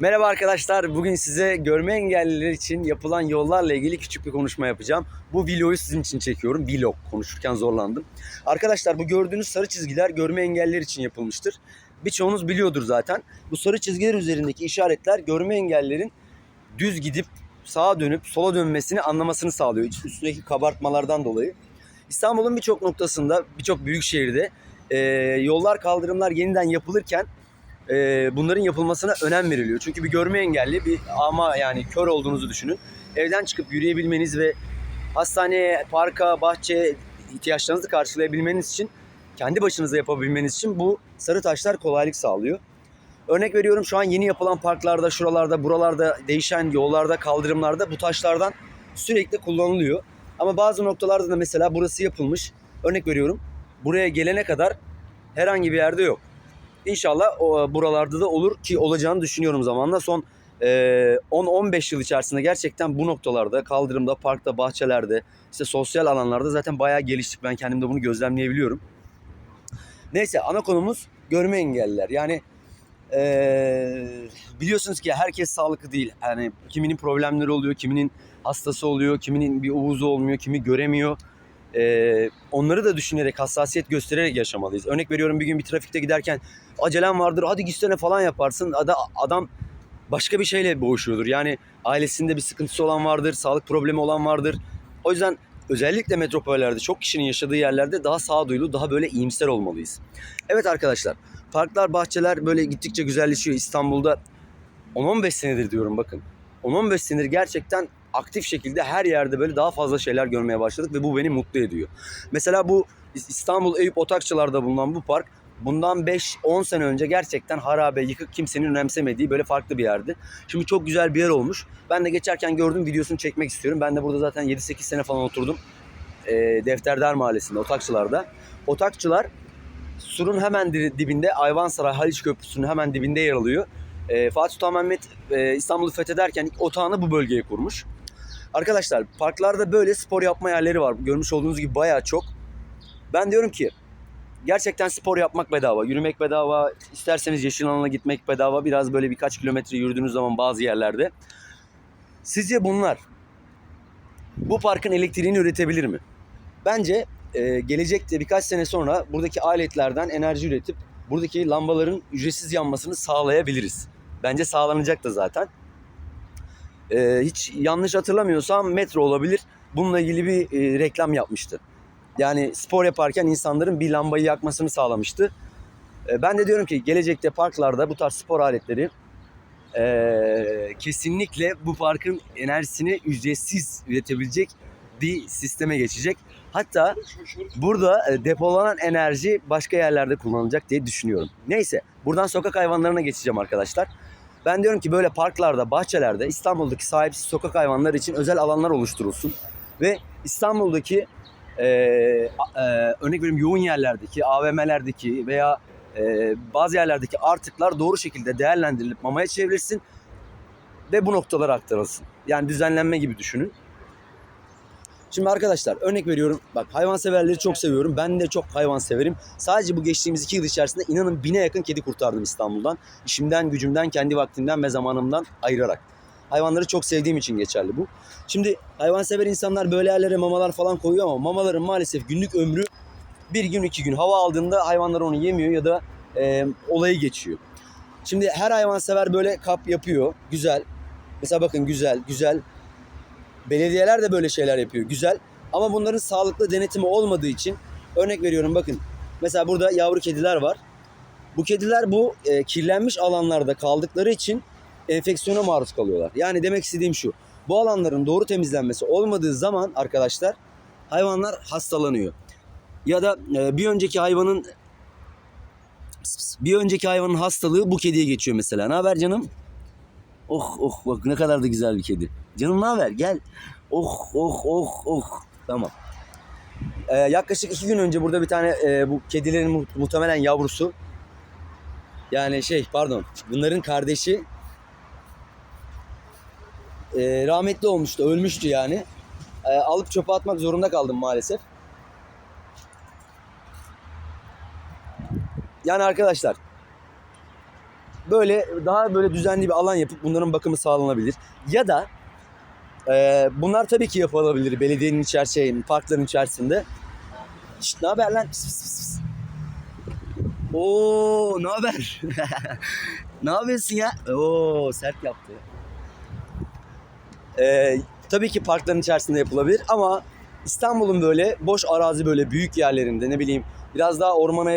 Merhaba arkadaşlar. Bugün size görme engelliler için yapılan yollarla ilgili küçük bir konuşma yapacağım. Bu videoyu sizin için çekiyorum. Vlog konuşurken zorlandım. Arkadaşlar bu gördüğünüz sarı çizgiler görme engelliler için yapılmıştır. Birçoğunuz biliyordur zaten. Bu sarı çizgiler üzerindeki işaretler görme engellilerin düz gidip sağa dönüp sola dönmesini anlamasını sağlıyor. Üstündeki kabartmalardan dolayı. İstanbul'un birçok noktasında, birçok büyük şehirde e, yollar, kaldırımlar yeniden yapılırken e, bunların yapılmasına önem veriliyor. Çünkü bir görme engelli bir ama yani kör olduğunuzu düşünün. Evden çıkıp yürüyebilmeniz ve hastaneye, parka, bahçeye ihtiyaçlarınızı karşılayabilmeniz için kendi başınıza yapabilmeniz için bu sarı taşlar kolaylık sağlıyor. Örnek veriyorum şu an yeni yapılan parklarda, şuralarda, buralarda, değişen yollarda, kaldırımlarda bu taşlardan sürekli kullanılıyor. Ama bazı noktalarda da mesela burası yapılmış. Örnek veriyorum buraya gelene kadar herhangi bir yerde yok. İnşallah o, buralarda da olur ki olacağını düşünüyorum zamanla. Son e, 10-15 yıl içerisinde gerçekten bu noktalarda, kaldırımda, parkta, bahçelerde, işte sosyal alanlarda zaten bayağı geliştik. Ben kendim de bunu gözlemleyebiliyorum. Neyse ana konumuz görme engelliler. Yani e, biliyorsunuz ki herkes sağlıklı değil. Yani kiminin problemleri oluyor, kiminin hastası oluyor, kiminin bir uvuzu olmuyor, kimi göremiyor. Ee, onları da düşünerek, hassasiyet göstererek yaşamalıyız. Örnek veriyorum bir gün bir trafikte giderken acelem vardır hadi gitsene falan yaparsın. Ada, adam başka bir şeyle boğuşuyordur. Yani ailesinde bir sıkıntısı olan vardır, sağlık problemi olan vardır. O yüzden özellikle metropollerde çok kişinin yaşadığı yerlerde daha sağduyulu, daha böyle iyimser olmalıyız. Evet arkadaşlar, parklar, bahçeler böyle gittikçe güzelleşiyor. İstanbul'da 10-15 senedir diyorum bakın. 10-15 senedir gerçekten aktif şekilde her yerde böyle daha fazla şeyler görmeye başladık ve bu beni mutlu ediyor. Mesela bu İstanbul Eyüp Otakçılar'da bulunan bu park bundan 5-10 sene önce gerçekten harabe, yıkık kimsenin önemsemediği böyle farklı bir yerdi. Şimdi çok güzel bir yer olmuş. Ben de geçerken gördüm videosunu çekmek istiyorum. Ben de burada zaten 7-8 sene falan oturdum. E, Defterdar Mahallesi'nde, Otakçılar'da. Otakçılar surun hemen dibinde Ayvansaray Haliç Köprüsü'nün hemen dibinde yer alıyor. E, Fatih Sultan Mehmet e, İstanbul'u fetheden ilk otağını bu bölgeye kurmuş. Arkadaşlar parklarda böyle spor yapma yerleri var. Görmüş olduğunuz gibi bayağı çok. Ben diyorum ki gerçekten spor yapmak bedava, yürümek bedava, isterseniz yeşil alana gitmek bedava. Biraz böyle birkaç kilometre yürüdüğünüz zaman bazı yerlerde. Sizce bunlar bu parkın elektriğini üretebilir mi? Bence e, gelecekte birkaç sene sonra buradaki aletlerden enerji üretip buradaki lambaların ücretsiz yanmasını sağlayabiliriz. Bence sağlanacak da zaten. Ee, hiç yanlış hatırlamıyorsam Metro olabilir. Bununla ilgili bir e, reklam yapmıştı. Yani spor yaparken insanların bir lambayı yakmasını sağlamıştı. E, ben de diyorum ki gelecekte parklarda bu tarz spor aletleri e, kesinlikle bu parkın enerjisini ücretsiz üretebilecek bir sisteme geçecek. Hatta burada e, depolanan enerji başka yerlerde kullanılacak diye düşünüyorum. Neyse buradan sokak hayvanlarına geçeceğim arkadaşlar. Ben diyorum ki böyle parklarda, bahçelerde İstanbul'daki sahipsiz sokak hayvanları için özel alanlar oluşturulsun. Ve İstanbul'daki e, e, örnek veriyorum yoğun yerlerdeki, AVM'lerdeki veya e, bazı yerlerdeki artıklar doğru şekilde değerlendirilip mamaya çevrilsin ve bu noktalara aktarılsın. Yani düzenlenme gibi düşünün. Şimdi arkadaşlar örnek veriyorum. Bak hayvanseverleri çok seviyorum. Ben de çok hayvan severim. Sadece bu geçtiğimiz iki yıl içerisinde inanın bine yakın kedi kurtardım İstanbul'dan. İşimden, gücümden, kendi vaktimden ve zamanımdan ayırarak. Hayvanları çok sevdiğim için geçerli bu. Şimdi hayvansever insanlar böyle yerlere mamalar falan koyuyor ama mamaların maalesef günlük ömrü bir gün iki gün. Hava aldığında hayvanlar onu yemiyor ya da e, olayı geçiyor. Şimdi her hayvansever böyle kap yapıyor. Güzel. Mesela bakın güzel, güzel. Belediyeler de böyle şeyler yapıyor. Güzel. Ama bunların sağlıklı denetimi olmadığı için örnek veriyorum bakın. Mesela burada yavru kediler var. Bu kediler bu e, kirlenmiş alanlarda kaldıkları için enfeksiyona maruz kalıyorlar. Yani demek istediğim şu. Bu alanların doğru temizlenmesi olmadığı zaman arkadaşlar hayvanlar hastalanıyor. Ya da e, bir önceki hayvanın bir önceki hayvanın hastalığı bu kediye geçiyor mesela. Ne haber canım? Oh oh bak ne kadar da güzel bir kedi. Canım ne haber? Gel. Oh oh oh oh. Tamam. Ee, yaklaşık iki gün önce burada bir tane e, bu kedilerin mu- muhtemelen yavrusu. Yani şey pardon bunların kardeşi e, rahmetli olmuştu. Ölmüştü yani. E, alıp çöpe atmak zorunda kaldım maalesef. Yani arkadaşlar böyle daha böyle düzenli bir alan yapıp bunların bakımı sağlanabilir. Ya da e, bunlar tabii ki yapılabilir belediyenin içerisinde, parkların içerisinde. Şşt, ne haber lan? Pıs. Oo, ne haber? ne yapıyorsun ya? Oo, sert yaptı. Ee, tabii ki parkların içerisinde yapılabilir ama İstanbul'un böyle boş arazi böyle büyük yerlerinde ne bileyim biraz daha ormana